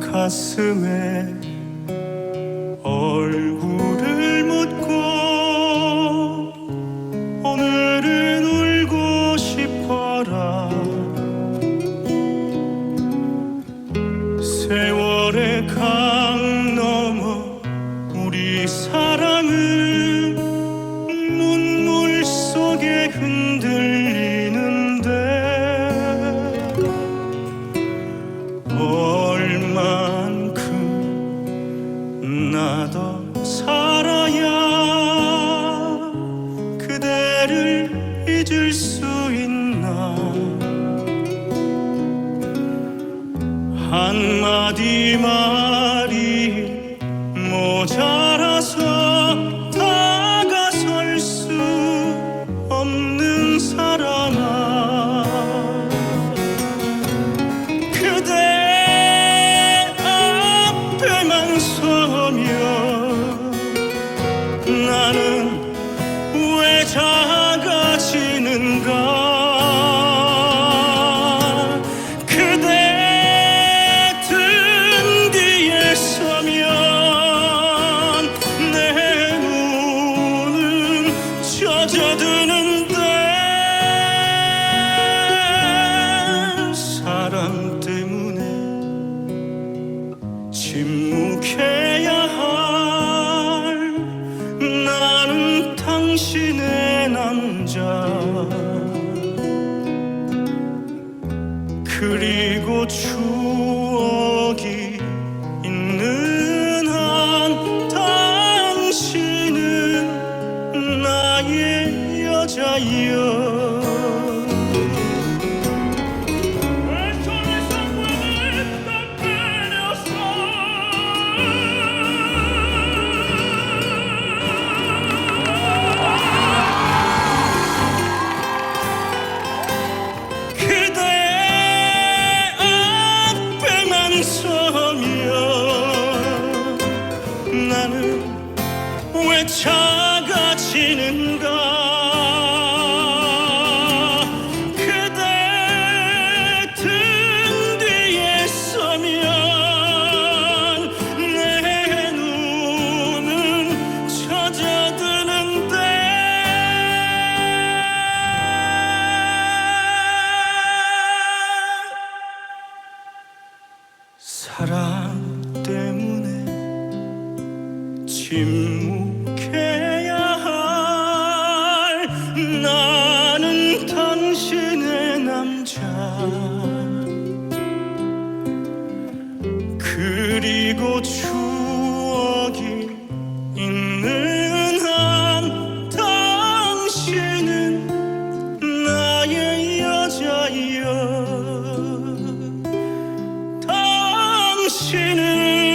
가슴에 얼굴을 묻고 오늘은 울고 싶어라. 세월의 강 넘어 우리 사랑은 눈물 속에 흔 한마디 말이 모자라서 다가설 수 없는 사람아. 그대 앞에만 서면 나는 왜 작아지는가 그리고 추 왜 작아지는가 그대 등 뒤에 서면 내 눈은 젖어드는데 사랑 때문에 침묵 그리고 추억이 있는 한 당신은 나의 여자여. 당신은